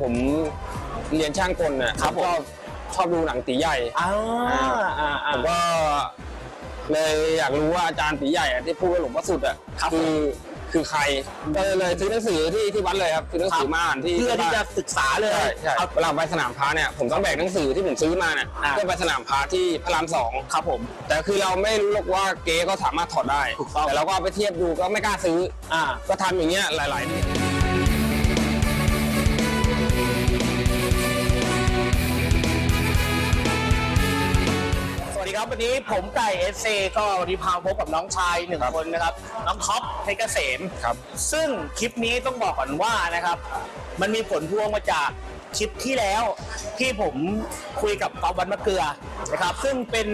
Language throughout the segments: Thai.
ผมเรียนช่างกลน่ะครับผม ชอบชอบดูหนังตีใหญ่ อ่าอ่าอ่า ผมก็เลยอยากรู้ว่าอาจารย์ตีใหญ่อะที่พูดว่าหลวงพ่อสุดอะครับคือคือใครก็เลยซื้อหนังสือที่ที่วัดเลยครับซื้อหนังสือมาอ่านที่เพื่อที่จะบ้านศึกษาเลยใช่ใช่เอา เวลาไปสนามพระเนี่ยผมต้องแบกหนังสือที่ผมซื้อมาเนี่ยอ่า เพื่อไปสนามพระที่พระรามสองครับผม แต่คือเราไม่รู้หรอกว่าเก๊ก็สามารถถอดได้ถูกต้อง แต่เราก็เอาไปเทียบดูก็ไม่กล้าซื้อ อ่า ก็ทำอย่างเงี้ยหลาย ๆ ครับวันนี้ผมไก่เอสเก็วันนี้พาพบกับน้องชายหนึ่งคนนะครับ น้องท็อปเพชรเกษมครับ ซึ่งคลิปนี้ต้องบอกก่อนว่านะครับ มันมีผลพวงมาจากคลิปที่แล้วที่ผมคุยกับกอบวันมะเกลือนะครับ ซึ่งเป็น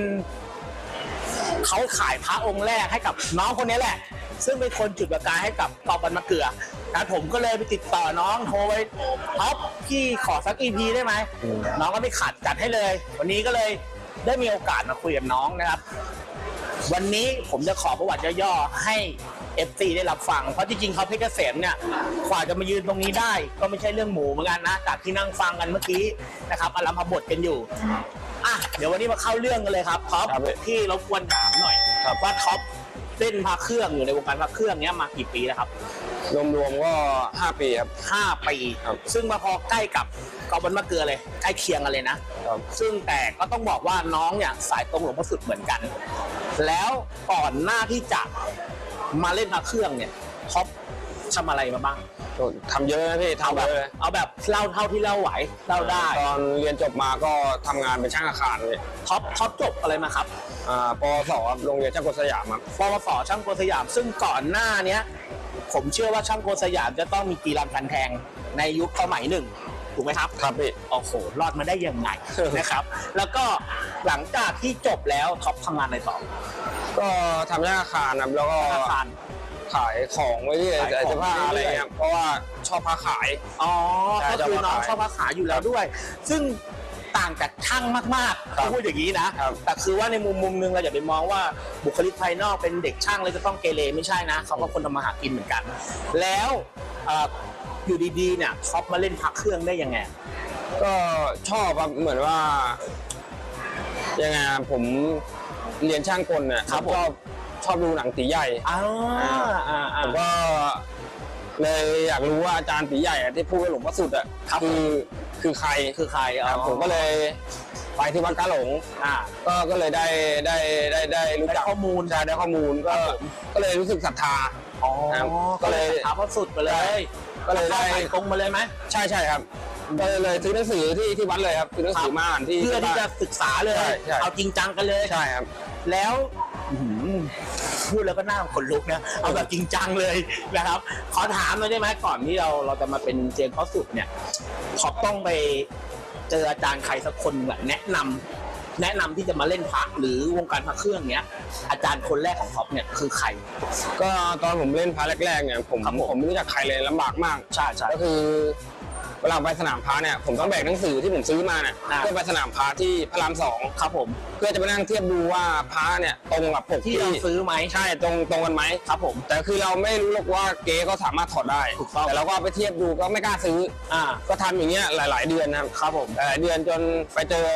เขาขายพระองค์แรกให้กับน้องคนนี้แหละ ซึ่งเป็นคนจุดประกายให้กับกอบวันมะเกลือนะผมก็เลยไปติดต่อน้องโทรไปท็อปพี่ขอสักอีพีได้ไหมน้องก็ไม่ขัดจัดให้เลย วันนี้ก็เลย ได้มีโอกาสมาคุยกับน้องนะครับ วันนี้ผมจะขอประวัติย่อๆให้ FC ได้รับฟัง เพราะจริงๆเขาเพชรเกษมเนี่ยกว่าจะมายืนตรงนี้ได้ ก็ไม่ใช่เรื่องหมูเหมือนกันนะ จากที่นั่งฟังกันเมื่อกี้นะครับอารมพบทกันอยู่อะเดี๋ยววันนี้มาเข้าเรื่องกันเลยครับท็อปครับพี่ ที่รบกวนถามหน่อยครับว่าท็อปเล่นพระเครื่องอยู่ในวงการพระเครื่องเนี้ยมากี่ปีแล้วครับ รวมๆก็ 5 ปีครับ ห้าปี ครับ ซึ่งมาพอใกล้กับกอบบันมะเกลือเลย ใกล้เคียงกันเลยนะ ครับ ซึ่งแต่ก็ต้องบอกว่าน้องเนี่ยสายตรงหลวงพ่อสุดเหมือนกัน แล้วก่อนหน้าที่จะมาเล่นพระเครื่องเนี่ยท็อปทำอะไรมาบ้าง ทำเยอะนะพี่เอาทำแบเยบอะเลยเอาแบบเล่าเท่าที่เล่าไหวเล่าได้ตอนเรียนจบมาก็ทำงานเป็นช่างอาคารเลยท็อปท็อปจบอะไรมาครับอ่าปวสครับโรงเรียนช่างกลสยามครับปวสช่างโกสยาม ซึ่งก่อนหน้าเนี้ยผมเชื่อว่าช่างโกสยามจะต้องมีกีฬาพันแทงในยุคสมัยหนึ่ง ถูกไหมครับครับพี่โอ้โหรอดมาได้ยังไงนะครับ แล้วก็หลังจากที่จบแล้วท็อปทำงานในต่อก็ทำช่างอาคารครับแล้วก็ธนาคาร ขายของไว้ที่ขายของเสื้อผ้าอะไรเงี้ยเพราะว่าชอบค้าขาย อ๋อ ใช่ก็คือน้องชชออบบค้าค้าขายขายอยู่แล้วด้วย ซึ่งต่างจากช่างมากๆครับต้องพูดอย่างนี้นะ ครับแต่คือว่าในมุมมุมนึงเราอย่าไปมองว่าบุคลิกภายนอกเป็นเด็กช่างเลยจะต้องเกเรไม่ใช่นะเขาก็คนทำมาหากินเหมือนกัน แล้วเอ่อ อยู่ดีๆเนี่ยท็อปมาเล่นพักเครื่องได้ยังไง ก็ชอบครับเหมือนว่ายังไงอะผมเรียนช่างกลเนี่ยครับผม ชอบชอบดูหนังตีใหญ่ อ่าอ่าอ่าผมก็เลยอยากรู้ว่าอาจารย์ตีใหญ่อะที่พูดว่าหลวงพ่อสุดอะครับคือคือใครคือใครคอ๋รัอบผมก็เลยไปที่วัดกาหลง อ่า ก็ก็เลยได้ได้ได้ได้รู้จักได้ข้อมูล ใช่ได้ข้อมูลก็ครับผมก็เลยรู้สึกศรัทธา อ๋อครับก็เลยก็เลย ถามว่าสุดไปเลย ก็เลยได้ข้าสาตรงมาเลยไหมใช่ใช่ครับก็เลยซื้อหนังสือที่ที่วัดเลยครับซื้อหนังสือมาอ่านที่เพื่อที่จะบ้าน ศึกษาเลย ใช่ใช่ เอาจริงจังกันเลย ใช่ครับ แล้วอื้อหือพูดแล้วก็น่าขนลุกนะเอาแบบจริงจังเลยนะครับ ขอถามหน่อยได้ไหมก่อนที่เราเราจะมาเป็นเจนข้อสุดเนี่ยขอบต้องไปเจออาจารย์ใครสักคนแบบแนะนำ แนะนำที่จะมาเล่นพระหรือวงการพระเครื่องเนี้ย อาจารย์คนแรกของท็อปเนี่ยคือใคร ก็ตอนผมเล่นพาแรกๆเนี่ยผมครับผมผมไม่รู้จักใครเลยลำบากมากใช่ใช่ก็คือเวลาไปสนามพระเนี่ยผมต้องแบกหนังสือที่ผมซื้อมาเนี่ยอ่าเพื่อไปสนามพระที่พระรามสองครับผมเพื่อจะไปนั่งเทียบดูว่าพระเนี่ยตรงกับปกที่ที่เราซื้อไหมใช่ตรงตรงกันไหมครับผม แต่คือเราไม่รู้หรอกว่าเก๊ก็สามารถถอดได้ถูกต้องแต่เราก็เอาไปเทียบดูก็ไม่กล้าซื้ออ่าก็ทำอย่างเงี้ยหลาย ๆ เดือนนะครับครับผมหลายๆเดือนจนไปเจอ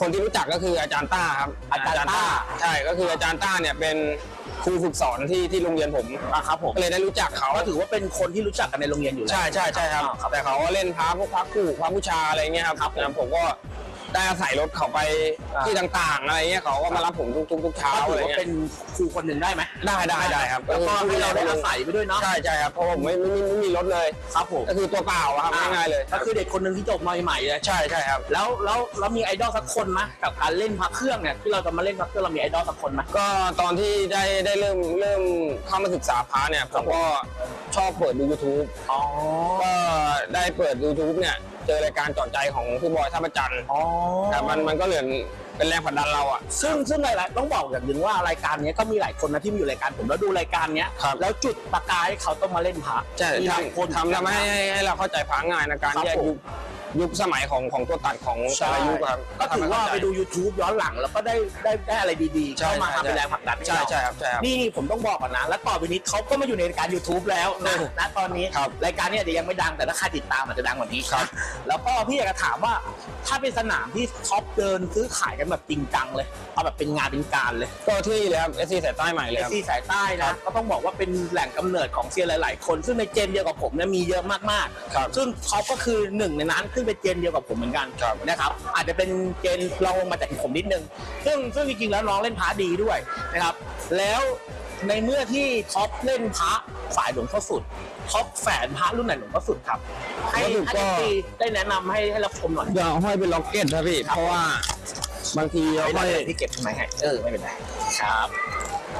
คนที่รู้จักก็คืออาจารย์ต้าครับอาจารย์ต้า ใช่ก็คืออาจารย์ต้าเนี่ยเป็นครูฝึกสอนที่ที่โรงเรียนผมอ่าครับผมก็เลยได้รู้จักเขาก็ถือว่าเป็นคนที่รู้จักกันในโรงเรียนอยู่แล้ว ใช่ใช่ใช่ครับอ่าแต่เขาก็เล่นพระพวกพระคู่พระบูชาอะไรเงี้ยครับครับผมนะผมก็ ได้อาศัยรถเขาไปอ่าที่ต่างๆอะไรเงี้ยเขาก็มารับผมทุกทุกทุกเช้าก็ถือะไรอว่าเงี้ยเป็นครูคนหนึ่งได้ไหมได้ได้ได้ครับแล้วก็ให้เราได้อาศัยไปด้วยเนาะใช่ใช่ครับเพราะผมไม่ไม่ไม่ไม่มีรถเลย ครับผมก็คือตัวเปล่าอะครับง่ายๆเลยก็คือเด็กคนหนึ่งที่จบมาใหม่ๆเลย ใช่ใช่ครับ แล้วแล้วแล้วมีไอดอลสักคนไหมกับการเล่นพระเครื่องเนี่ยที่เราจะมาเล่นพระเครื่องเรามีไอดอลสักคนไหม ก็ตอนที่ได้ได้เริ่มเริ่มเข้ามาศึกษาพระเนี่ยผมก็ชอบเปิดดู YouTube อ๋อ ก็ได้เปิด YouTube เนี่ยเจอรายการเจอดใจของพี่บอยท่าประจันทร์อ๋อแต่มันมันก็เหลือเป็นแรงผลักดันเราอะ ซึ่งซึ่งหลายๆต้องบอกอย่างหนึ่งว่ารายการเนี้ยก็มีหลายคนนะที่มาอยู่รายการผมแล้วดูรายการเนี้ย ครับ แล้วจุดประกายให้เขาต้องมาเล่นพระใช่มีหลายคน ทำทำให้ให้ให้เราเข้าใจพระง่ายนะการครับแยกผม ยุค ยุคสมัยของของตัวตัดของแต่ละยุคครับก็ถือว่าไปดู YouTube ย้อนหลังแล้วก็ได้ได้ได้อะไรดีๆ ใช่เข้ามาใช่ ทำเป็นแรงผลักดันใช่เราใช่ครับใช่ครับ นี่ผมต้องบอกก่อนนะ แล้วต่อไปนี้เขาก็มาอยู่ในรายการ YouTube แล้วนะเออณตอนนี้ครับรายการเนี้อาจจะยังไม่ดังแต่ถ้าใครติดตามอาจจะดังกว่านี้ครับ แล้วก็พี่อยากจะถามว่าถ้าเป็นสนามที่ท็อปเดินซื้อขายกันแบบจริงจังเลยเอาแบบเป็นงานเป็นการเลย ก็ที่เลยครับเอซีสายใต้ใหม่เลยเอครับ ซีสายใต้ครันะบก็ต้องบอกว่าเป็นแหล่งกำเนิดของเซียนหลาย ๆ คน ซึ่งในเจนเดียวกับผมเนี่ยมีเยอะมาก ครับ ๆ ซึ่งท็อปก็คือหนึ่งในนั้นขึ้นเป็นเจนเดียวกับผมเหมือนกันครับนะครับอาจจะเป็นเจนรองลงมาจากผมนิดนึง ซึ่งซึ่งจริงๆแล้วน้องเล่นพระดีด้วยนะครับ แล้วในเมื่อที่ท็อปเล่นพระฝ่ายหลวงพ่อสุดท็อปแฝนพระรุ่นไหนหลวงพ่อสุดครับ ให้หลวงพ่อสุดให้ก็ทีได้แนะนำให้ให้รับชมหน่อยอย่าห้อยเป็นล็อกเก็ตนะพี่ครับเพราะว่าบางทีเราไม่ห้ได้อยที่เก็บทำไมให้เออไม่เป็นไรครับ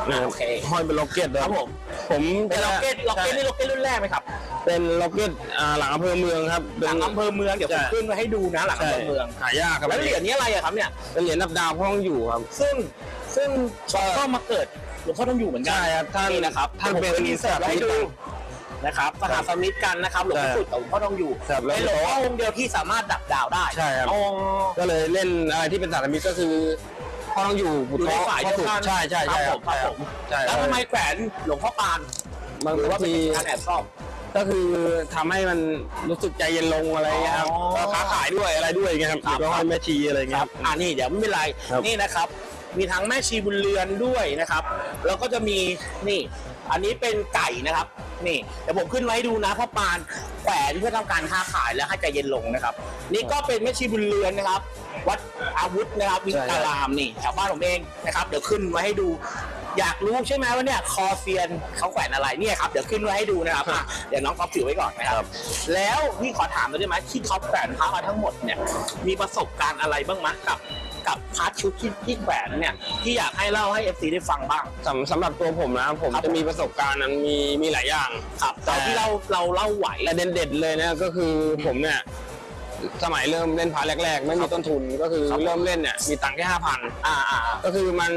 อ่าโอเค ห้อยเป็นล็อกเก็ตนะครับผม ผมเป็นล็อกเก็ตล็อกเก็ตนี่ล็อกเก็ตรุ่นแรกไหมครับเป็นล็อกเก็ตอ่าหลังอำเภอเมืองครับหลังอำเภอเมืองเดี๋ยวผมใช่ ขึ้นไว้ให้ดูนะหลังอำใช่เภอเมืองหายากครับแล้วเหรียญนี้อะไรอะครับเนี่ย เป็นเหรียญนับดาวพ่องอยู่ครับ ซึ่งซึ่งก็ก็มาเกิดหลวงพ่อต้องอยู่เหมือนกันใช่ครับท่านนี่นะครับท่านเป็นผมมีเสิร์ฟให้ดูนะครับสหสมิตกันนะครับหลวงพ่อสุดกับหลวงพ่อต้องอยู่ครับแล้ว เป็นหลวงพ่อองค์เดียวที่สามารถดับดาวได้ใช่ครับ อ๋อก็เลยเล่นอะไรที่เป็นสารมิตรก็คือ พ่อต้องอยู่อยู่ในฝ่ายเดียวกัน ใช่ใช่ครัใช่บผมครับผมใช่แล้วทำไมแขวนหลวงพ่อปานบางหรือว่าเป็นที การแอบชอบก็คือทำให้มันรู้สึกใจเย็นลงอะไรเงี้ยครับอ๋อก็ค้าขายด้วยอะไรด้วยเงี้ยครับครับแล้วก็ให้แม่ชีอะไรเงี้ยครับ อ่านี่เดี๋ยวไม่เป็นไรครับ นี่นะครับ มีทั้งแม่ชีบุญเรือนด้วยนะครับ แล้วก็จะมีนี่ อันนี้เป็นไก่นะครับ นี่เดี๋ยวผมขึ้นไว้ให้ดูนะพ่อปานแขวนเพื่อทำการค้าขายและให้ใจเย็นลงนะครับ นี่ก็เป็นแม่ชีบุญเรือนนะครับ วัดอาวุธนะครับวิกรามนี่แถวบ้านผมเองนะครับ เดี๋ยวขึ้นไว้ให้ดู อยากรู้ใช่ไหมว่าเนี่ยคอเซียนเขาแขวนอะไรเนี่ยครับเดี๋ยวขึ้นไว้ให้ดูนะครับอะเดี๋ยวน้องท็อปถือไว้ก่อนนะครับ แล้วพี่ขอถามหน่อยได้ไหมที่ท็อปแขวนพระมาทั้งหมดเนี่ยมีประสบการณ์อะไรบ้างไหมกับ กับพาร์ทชุดที่ที่แขวนเนี่ยที่อยากให้เล่าให้ FC ได้ฟังบ้าง สำสำหรับตัวผมนะผมครับ จะมีประสบการณ์นั้นมีมีหลายอย่างครับแต่ตอนที่เราเราเล่าไหว แต่เด่นๆเลยนะก็คือผมเนี่ยสมัยเริ่มเล่นพาแรกๆ ไม่มีต้นทุนก็คือครับ เริ่มเล่นเนี่ยมีตังค์แค่ห้าพันอ่าอ่าก็คือมัน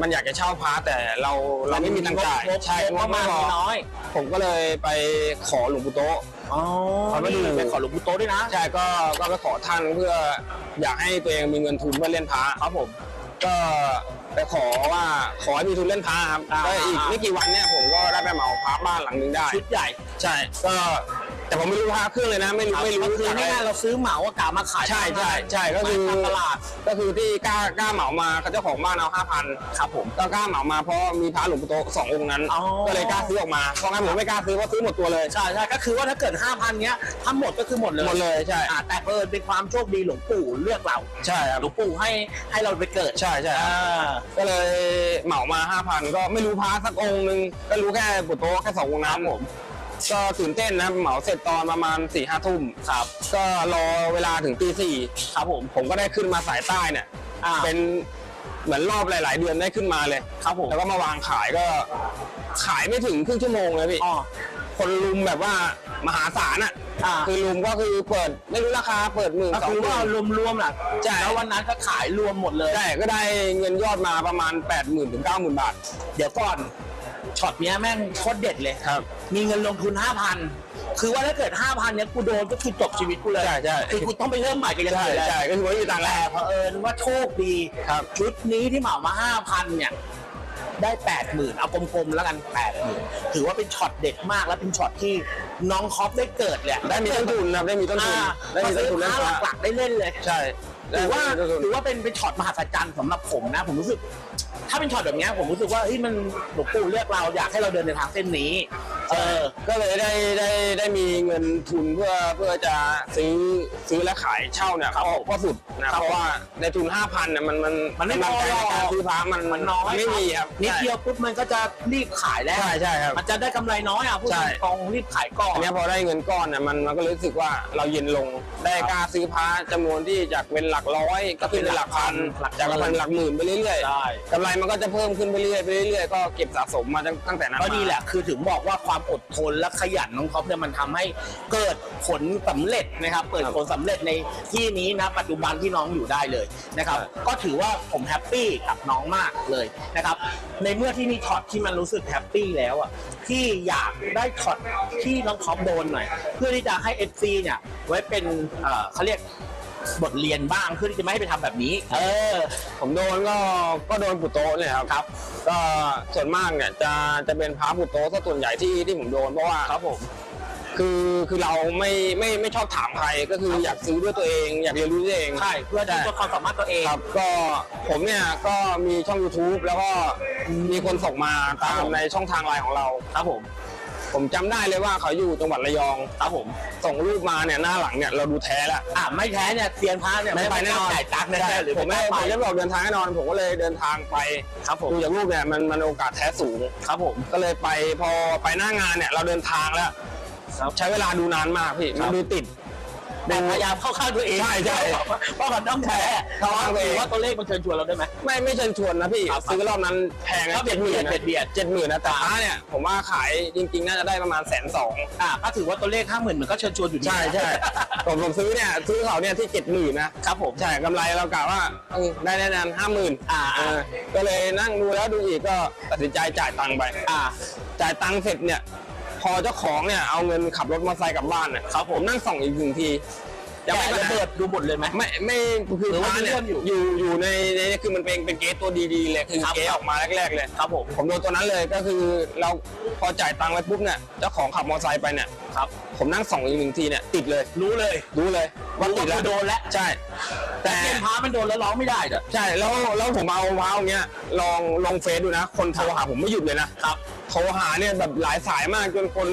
มันอยากจะเช่าพาแต่เราเราไม่มีตังค์จ่ายงบใช่งบประมาณไพอน้อย ผมก็เลยไปขอหลวงปู่โตะ อ๋อเอามาดูนี่ไปขอหลวงปู่โตะด้วยนะ ใช่ก็ก็ไปขอท่านเพื่ออยากให้ตัวเองมีเงินทุนเพื่อเล่นพระครับผม ก็ไปขอว่าขอให้มีทุนเล่นพระครับอ่า ก็อีกไม่กี่วันเนี่ยผมก็ได้ไปเหมาพระบ้านหลังหนึงได้ ชุดใหญ่ ใช่ ก็ แต่ผมไม่รู้พระเครื่องเลยนะ ไม่รู้ไม่รู้ก็คือง่ายๆเราซื้อเหมากะมาขายใช่ใช่ใช่ก็คือตามตลาดก็คือที่กล้ากล้าเหมามาเจ้าของบ้านเอาห้าพันครับผมก็กล้าเหมามาเพราะมีพระหลวงปู่โตะสององค์นั้นอ๋อก็เลยกล้าซื้อออกมาเพราะงั้นผมไม่กล้าซื้อเพราะซื้อหมดตัวเลยใช่ใช่ก็คือว่าถ้าเกิด5,000เนี้ยถ้าหมดก็คือหมดเลยหมดเลยใช่อ่าแต่เปิดเป็นความโชคดีหลวงปู่เลือกเราใช่ครับหลวงปู่ให้ให้เราไปเกิดใช่ใช่อ่าก็เลยเหมามาห้าพันก็ไม่รู้พระสักองค์หนึ่งก็รู้แค่ปุตโตะแค่สององค์นั้นผม ก็ตื่นเต้นนะเหมาเสร็จตอนประมาณสี่ห้าทุ่มครับ ก็รอเวลาถึงตีสี่ครับผมผมก็ได้ขึ้นมาสายใต้เนี่ยอ่า เป็นเหมือนรอบหลาย ๆ เดือนได้ขึ้นมาเลยครับผมแล้วก็มาวางขายก็ ขายไม่ถึงครึ่งชั่วโมงเลยพี่อ๋อ คนลุมแบบว่ามหาศาลอะอ่า คือลุมก็คือเปิดไม่รู้ราคาเปิดหมื่นก็สองคือหมื่ว่านรวมๆน่ะใช่ แล้ววันนั้นก็ขายรวมหมดเลย ใช่ก็ได้เงินยอดมาประมาณ 8 0 0 0 0ถึง90,000 บาท เดี๋ยวก่อน ช็อตเนี้ยแม่งโคตรเด็ดเลย ครับ มีเงินลงทุน 5,000 คือว่าถ้าเกิด 5,000เนี้ยกูโดนก็คือจบชีวิตกูเลยใช่ใช่ คือกูต้องไปเริ่มใหม่กันยังใช่ไงเลยใช่ก็คือว่ามีตังค์แต่แล้วเผอิญว่าโชคดีครับ ชุดนี้ที่เหมามา 5,000 เนี่ย ได้ 80,000 เอากลมๆ แล้วกัน 80,000 ถือว่าเป็นช็อตเด็ดมากและเป็นช็อตที่น้องคอปได้เกิดเลยได้มีต้นทุนนะครับได้มีต้นทุนอ่าได้มีต้นทุนมาเล่นซื้อพระผ้าหลักๆได้เล่นเลย ใช่ ถือว่าได้มีต้นทุนถือว่าเป็นเป็นช็อตมหัศจรรย์สำหรับผมนะ ผมรู้สึก ถ้าเป็นช็อตแบบเนี้ยผมรู้สึกว่าเฮ้ยมันหลวงปู่เลือกเราอยากให้เราเดินในทางเส้นนี้ เออ ก็เลยได้ได้ได้มีเงินทุนเพื่อเพื่อจะซื้อซื้อและขายเช่าเนี่ยครับก็ก็สุดนะเพราะว่าในทุน 5,000เนี่ยมันมันมันไม่พอกำลังใจในการซื้อพระมันมันน้อยไม่มีครับนิดเดียวปุ๊บมันก็จะรีบขายแล้ว ใช่ใช่ครับ มันจะได้กำไรน้อยอะพูดใช่ ตรงๆรีบขายก่อน อันเนี้ยพอได้เงินก้อนเนี่ยมันมันก็รู้สึกว่าเราเย็นลงได้กล้าซื้อพระจำนวนที่จากเป็นหลักร้อยก็ขึ้นเป็นหลักพันหลักจากหลักพันหลักหมื่นไปเรื่อยใช่ๆกำไรมันก็จะเพิ่มขึ้นไปเรื่อยๆไปเรื่อยๆก็เก็บสะสมมาตั้งตั้งแต่นั้นก็มานี่แหละคือถึงบอกว่าความความอดทนและขยันน้องท็อปเนี่ยมันทำให้เกิดผลสำเร็จนะครับ เกิดผลสำเร็จในที่นี้นะปัจจุบันที่น้องอยู่ได้เลยนะครับ ก็ถือว่าผมแฮปปี้กับน้องมากเลยนะครับ ในเมื่อที่มีช็อตที่มันรู้สึกแฮปปี้แล้วอะที่อยากได้ช็อตที่น้องท็อปโดนหน่อย เพื่อที่จะให้ FC เนี่ยไว้เป็นเอ่อเขาเรียก บทเรียนบ้างเพื่อที่จะไม่ให้ไปทำแบบนี้ เออ ผมโดนก็ก็โดนปุตโตะเนี่ยครับครับ ก็ส่วนมากเนี่ยจะจะเป็นพระปุตโตะซะส่วนใหญ่ที่ที่ผมโดนเพราะว่าครับผม คือคือเราไม่ไม่ไม่ชอบถามใครก็คืออยากซื้อด้วยตัวเอง อยากเรียนรู้ด้วยตัวเอง ใช่เพื่อที่จะความสามารถตัวเองครับก็ผมเนี่ยก็มีช่อง YouTube แล้วก็มีคนส่งมาตาครัมบผมในช่องทางไลน์ของเรา ครับผม ผมจำได้เลยว่าเขาอยู่จังหวัดระยอง ครับผม ส่งรูปมาเนี่ยหน้าหลังเนี่ยเราดูแท้แล้ว อ่าไม่แท้เนี่ยเซียนพระเนี่ยไม่ไปแน่นอนจ่ายตังค์แน่ๆหรือผมไม่ไม่ผมไปจะบอกเดินทางแน่นอน ผมก็เลยเดินทางไปครับผมดูจากรูปเนี่ยมันมันโอกาสแท้สูง ครับผม ก็เลยไปพอไปหน้างานเนี่ยเราเดินทางแล้ว ครับ ใช้เวลาดูนานมากพี่ครัมันบดูติด แต่พยายามเข้าข้างตัวเองใช่ใช่เพราะมันต้องแท้เข้าข้างตัวเองถือว่าตัวเลขมันเชิญชวนเราได้ไหมไม่ไม่เชิญชวนนะพี่ครับซื้อรอบนั้นแพงครันะบเจ็ดหมื่นเบียดเบียดเจ็ดหมื่นนะแต่ครับพระเนี่ยผมว่าขายจริงๆน่าจะได้ประมาณแสนสองอ่าก็ถือว่าตัวเลขห้าหมื่นมันก็เชิญชวนอยู่ดีใช่ใช่ผมผมซื้อเนี่ยซื้อเขาเนี่ยที่เจ็ดหมื่นนะครับผมใช่กำไรเรากะว่าเออได้แน่นอนห้าหมื่นอ่าอ่าก็เลยนั่งดูแล้วดูอีกก็ตัดสินใจจ่ายตังค์ไปอ่าจ่ายตังค์เสร็จเนี่ยพ อเจ้าของเนี่ยเอาเงินขับรถมอเตอร์ไซค์กลับบ้านเนี่ยครับผมนั่งส่องอีกหนึ่งทียังแกะไม่ระเบิดดูหมดเลยไหมไม่ไม่คือหรือว่าพระเนี่ยเลื่อนอยู่อยู่อยู่ในในคือมันเป็นเป็นเกสตัวดีๆเลยคือครับเกสออกมาแรกๆเลยครับผมผมโดนตัวนั้นเลยก็คือเราพอจ่ายตังค์ไปปุ๊บเนี่ยเจ้าของขับมอเตอร์ไซค์ไปเนี่ยครับผมนั่งส่องอีกหนึ่งทีเนี่ยติดเลย รู้เลยรู้เลยว่ารู้ติดว่าแล้วคือโดนแล้วใช่ แต่แต่เซียนพระมันโดนแล้วร้องไม่ได้เด้อใช่แล้วแล้วผมเอาว้าวเนี้ยลองลองเฟซดูนะ คนโทรหาผมไม่หยุดเลยนะครับ โทรหาเนี่ยแบบหลายสายมากจนคน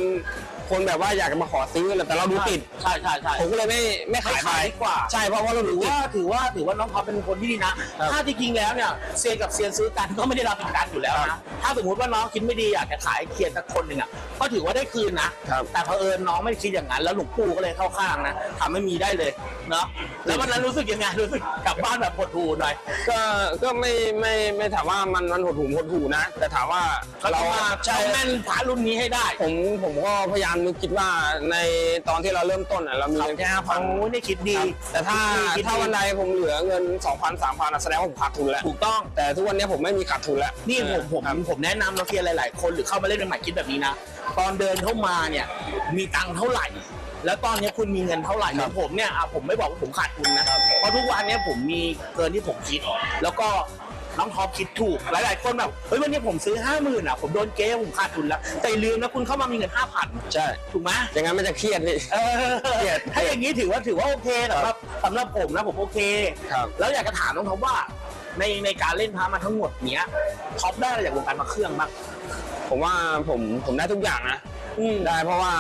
คนแบบว่าอยากจะมาขอซื้อแต่เราดูติด ใช่ใช่ใช่ผมก็เลยไม่ไม่ขายไม่ขายดีกว่า ใช่เพราะว่าเราดูถือติด ว่าถือว่าถือว่าน้องท็อปเป็นคนที่ดีนะ ครับถ้าจริงๆแล้วเนี่ยเซียนกับเซียนซื้อกันก็ไม่ได้รับประกันอยู่แล้วครันะบถ้าสมมติว่าน้องคิดไม่ดีอยากจะขายเคียนสักคนหนึ่งอะ ก็ถือว่าได้คืนนะ ครับ แต่เผอิญน้องไม่คิดอย่างนั้นแล้วหลวงปู่ก็เลยเข้าข้างนะทำให้มีได้เลยเนาะ แล้ววันนั้นรู้สึกยังไงรู้สึกกลับบ้านแบบหดหูหน่อย ก็ก็ไม่ไม่ไม่ถามว่ามันมันหดหูหดหูนะ แต่ถามว่าเราเรามาใช่แม่นพระรุ่นนี้ให้ได้ ผมผมก็พยายามนึกคิดว่าในตอนที่เราเริ่มต้นอะเรามีเงินแค่ห้าพันโอ้ยนี่คิดดีแต่ถ้าคิดดีถ้าวันใดผมเหลือเงิน2 0 0 0 3 0 0อะแสดงว่าผมขาดทุนแล้วถูกต้องแต่ทุกวันนี้ผมไม่มีขาดทุนแล้วนี่ผมผมครับผมแนะนำนักเรียนหลาย ๆ คนหรือเข้ามาเล่นใหม่ๆคิดแบบนี้นะตอนเดินเข้ามาเนี่ยมีตังค์เท่าไหร่แล้วตอนนี้คุณมีเงินเท่าไหร่อย่างผมเนี่ยอะผมไม่บอกว่าผมขาดทุนนะเพราะทุกวันเนี้ผมมีเกินที่ผมคิด แล้วก็ น้องท็อปคิดถูก หลาย ๆ คนแบบเฮ้ยวันนี้ผมซื้อห้าหมื่นอะผมโดนเก๊ผมขาดทุนแล้ว แต่อย่าลืมนะคุณเข้ามามีเงินห้าพันใช่ถูกไหมอย่างนั้นมันจะเครียดพี่เออเครียดถ้าอย่างนี้ถือว่าถือว่าโอเคสำหรับสำหรับผมนะผมโอเค ครับ แล้วอยากจะถามน้องท็อปว่าในในการเล่นพามาทั้งหมดเนี้ยท็อปได้อะไรจากวงการมาเครื่องบ้าง ผมว่าผมผมได้ทุกอย่างนะ อืมได้เพราะว่า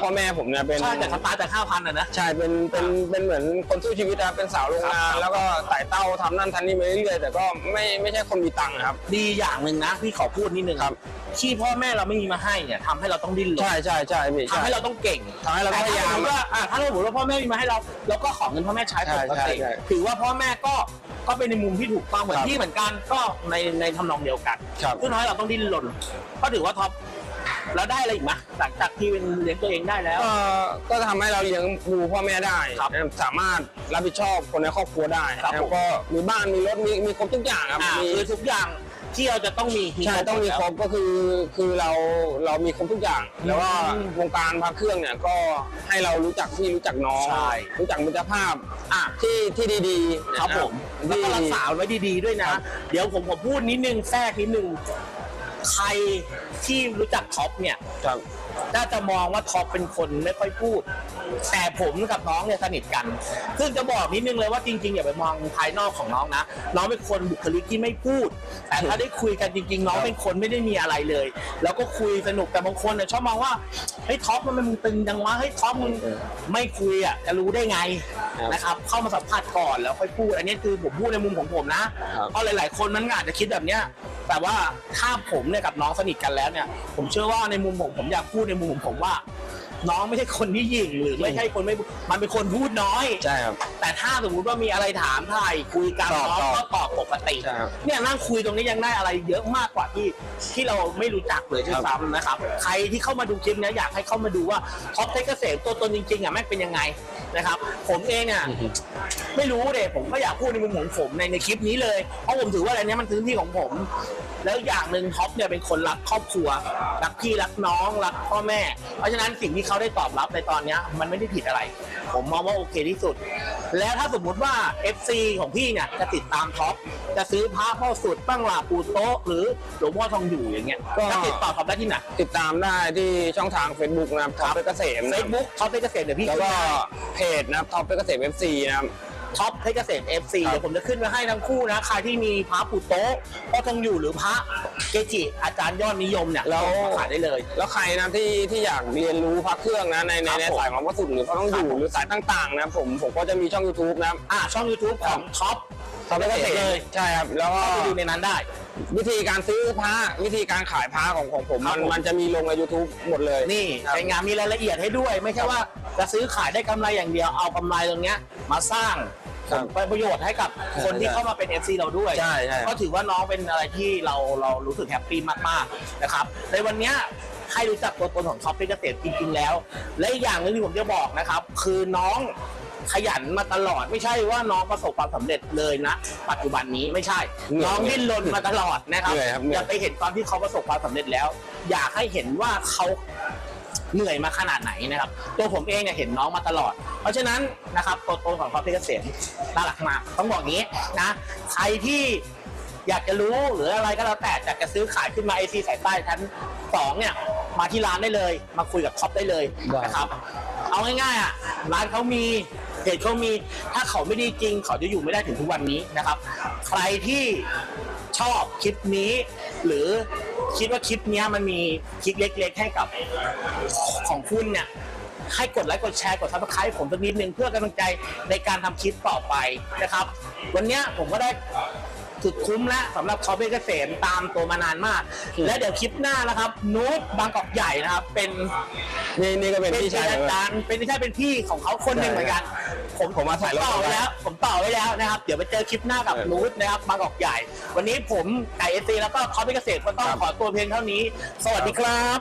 พ่อแม่ผมเนี่ยเป็น ใช่แต่สตาร์ทจากห้าพันอะนะ ใช่ เป็น เป็น เป็นเหมือนคนสู้ชีวิตนะเป็นสาวโรงงาครันบแล้วก็ไต่เต้าทำนั่นทำนี่มาเรื่อยๆ แต่ก็ไม่ ไม่ใช่คนมีตังค์ครับ ดีอย่างหนึ่งนะพี่ขอพูดนิดนึงครับ ที่พ่อแม่เราไม่มีมาให้เนี่ยทำให้เราต้องดิ้นรนใช่ใช่ใช่พี่ทำให้เราต้องเก่งทำให้เราต้องพยายามแต่ถ้สมมุติว่าอะถ้าเราบอกว่าพ่อแม่มีมาให้เรา เราก็ขอเงินพ่อแม่ใช้ปกใช่ติใช่ใช่ ถือว่าพ่อแม่ก็ ก็เป็นในมุมที่ถูกต้องเหมือนครับที่เหมือนกันก็ในในทำนองเดียวกันครับ ซึ่งทำให้เราต้องดิ้นรนก็ถือว่าท็อป แล้วได้อะไรอีกไหมหลังจากที่เป็นเลี้ยงตัวเองได้แล้ว ก็ก็ทำให้เราเลี้ยงดูพ่อแม่ได้ครับสามารถรับผิดชอบคนในครอบครัวได้ครับแล้วผม ก็มีบ้านมีรถมีมีครบทุกอย่างครับอ่ามีคือทุกอย่างที่เราจะต้องมีใช่ต้องมีครบก็คือคือเราเรามีครบทุกอย่าง แล้วก็อืมวงการพระเครื่องเนี่ยก็ให้เรารู้จักพี่รู้จักน้อง ใช่รู้จักมิตรภาพอะ ที่ที่ดีๆครับผมแล้วที่ก็รักษาไว้ดีๆด้วยนะครับเดี๋ยวผมขอพูดนิดนึงแทรกนิดนึงใคร ที่รู้จักท็อปเนี่ย ครับ น่าจะมองว่าท็อปเป็นคนไม่ค่อยพูด แต่ผมกับน้องเนี่ยสนิทกัน ซึ่งจะบอกนิดนึงเลยว่าจริงๆอย่าไปมองภายนอกของน้องนะ น้องเป็นคนบุคลิกที่ไม่พูด แต่ถ้าได้คุยกันจริง ๆ น้องเป็นคนไม่ได้มีอะไรเลย แล้วก็คุยสนุกแต่บางคนเนี่ยชอบมองว่าเฮ้ยท็อปมันมึงตึงจังวะเฮ้ยท็อปมึงไม่คุยอะจะรู้ได้ไงครับนะครับเข้ามาสัมผัสก่อนแล้วค่อยพูด อันนี้คือผมพูดในมุมของผมนะครับเพราะหลาย ๆ คนมันอาจจะคิดแบบเนี้ยแต่ว่าถ้าผมเนี่ยกับน้องสนิทกันแล้วเนี่ย ผมเชื่อว่าในมุมผมผมอยากพูดในมุมของผมว่า น้องไม่ใช่คนที่หยิ่งหรือไม่ใช่คนไม่ มันเป็นคนพูดน้อย ใช่ครับ แต่ถ้าสมมุติว่ามีอะไรถามถ่ายคุยกันตอบน้องตอบ ก็ตอบปกติ ใช่ครับ เนี่ยนั่งคุยตรงนี้ยังได้อะไรเยอะมากกว่าที่ที่เราไม่รู้จักเลยด้วยซ้ำนะครับ ใครที่เข้ามาดูคลิปเนี้ยอยากให้เข้ามาดูว่าท็อปเทคเกษตรตัวตนจริงๆอะแม่งเป็นยังไง นะครับ ผมเองอะไม่รู้เลยผมก็อยากพูดในมุมของผมในในคลิปนี้เลยเพราะผมถือว่าอะไรเนี้ยมันพื้นที่ของผม แล้วอย่างหนึ่งท็อปเนี่ยเป็นคนรักครอบครัวรักพี่รักน้องรักพ่อแม่ เพราะฉะนั้นสิ่งที่เขาได้ตอบรับในตอนเนี้ยมันไม่ได้ผิดอะไร ผมมองว่าโอเคที่สุด แล้วถ้าสมมุติว่า FC ของพี่เนี่ยจะติดตามท็อปจะซื้อพระพ่อสุดตั้งหลาปูโต๊ะหรือหลวงพ่อทองอยู่อย่างเงี้ยก็จะติดต่อท็อปได้ที่ไหนติดตามได้ที่ช่องทาง Facebook นะครับท็อปเพชรเกษมเฟนะซบุ๊กท็อปเพชรเกษตรเดี๋ยวพี่แล้วขึ้นก็ให้เพจนะครับท็อปเพชรเกษม FC นะครับ ท็อปเพชรเกษม FC ครับเดี๋ยวผมจะขึ้นไว้ให้ทั้งคู่นะ ใครที่มีพระปูโต๊ะพ่อทองอยู่หรือพระเกจิ อาจารย์ยอดนิยมเนี่ยแล้วมาขายได้เลย แล้วใครนะที่ที่อยากเรียนรู้พระเครื่องนะในในครับในผม สายของวัสดุหรือพระต้องอยู่หรือสายต่างๆนะครับผมผมก็จะมีช่อง YouTube นะครับอ่าช่อง YouTube ของท็อปท็อปเพชรเกษม เลยใช่ครับ แล้วก็ เข้าไปดูในนั้นได้ วิธีการซื้อพระวิธีการขายพระของของผมครัมับนผมมันจะมีลงใน YouTube หมดเลยนี่ครับเป็นงานมีรายละเอียดให้ด้วย ไม่ใช่ว่าจะซื้อขายได้กำไรอย่างเดียวเอากำไรตรงเนี้ยมาสร้างครับผลประโยชน์ให้กับคนที่ใช่เข้ามาเป็น FC เราด้วย ใช่ใช่ ก็ถือว่าน้องเป็นอะไรที่เราเรารู้สึกแฮปปี้มากๆนะครับในวันเนี้ยให้รู้จักตัวตนของท็อปเพชรเกษตรจริงๆแล้ว และอีกอย่างหนึงที่ผมจะบอกนะครับ คือน้อง ขยันมาตลอดไม่ใช่ว่าน้องประสบความสำเร็จเลยนะ ปัจจุบันนี้ไม่ใช่ เหนื่อยน้องดิ้นรนมาตลอดนะครับเหนื่อยครับเหนื่อยอย่าไปเห็นตอนที่เขาประสบความสำเร็จแล้ว อยากให้เห็นว่าเขาเหนื่อยมาขนาดไหนนะครับ ตัวผมเองเนี่ยเห็นน้องมาตลอด เพราะฉะนั้นนะครับตัวตนของพระเพชรเกษมน่ารักมากต้องบอกงี้นะใครที่ อยากจะรู้หรืออะไรก็แล้วแต่อยากจะซื้อขายขึ้นมาไอซีสายใต้ชั้นสองเนี่ย มาที่ร้านได้เลย มาคุยกับท็อปได้เลยได้ นะครับ เอาง่ายๆอะร้านเขามี เพจเขามีถ้าเขาไม่ดีจริง เขาจะอยู่ไม่ได้ถึงทุกวันนี้นะครับ ใครที่ชอบคลิปนี้ หรือคิดว่าคลิปเนี้ยมันมีคลิปเล็ก ๆ ให้กับของคุณเนี่ยให้กดไลค์กดแชร์กดซับสไครต์ผมสักนิดนึงเพื่อกำลังใจในการทำคลิปต่อไปนะครับ วันนี้ผมก็ได้ สุดคุ้มแล้วสำหรับคอเบเกษมตามตัวมานานมาก และเดี๋ยวคลิปหน้านะครับนูตบางกอกใหญ่นะครับ เป็นนี่นี่ก็เป็นเป็นพี่ชายอาจารย์เป็นไม่ใช่เป็นพี่ของเขาคนหนึ่งเหมือนกัน ผมผมมาถ่ายรูปต่อไว้แล้ว ผมต่อไว้แล้วนะครับ เดี๋ยวไปเจอคลิปหน้ากับเออนูตนะครับบางกอกใหญ่ วันนี้ผมไก่เอซีแล้วก็คอปเกษตรก็ต้องครับขอตัวเพียงเท่านี้ สวัสดีครับ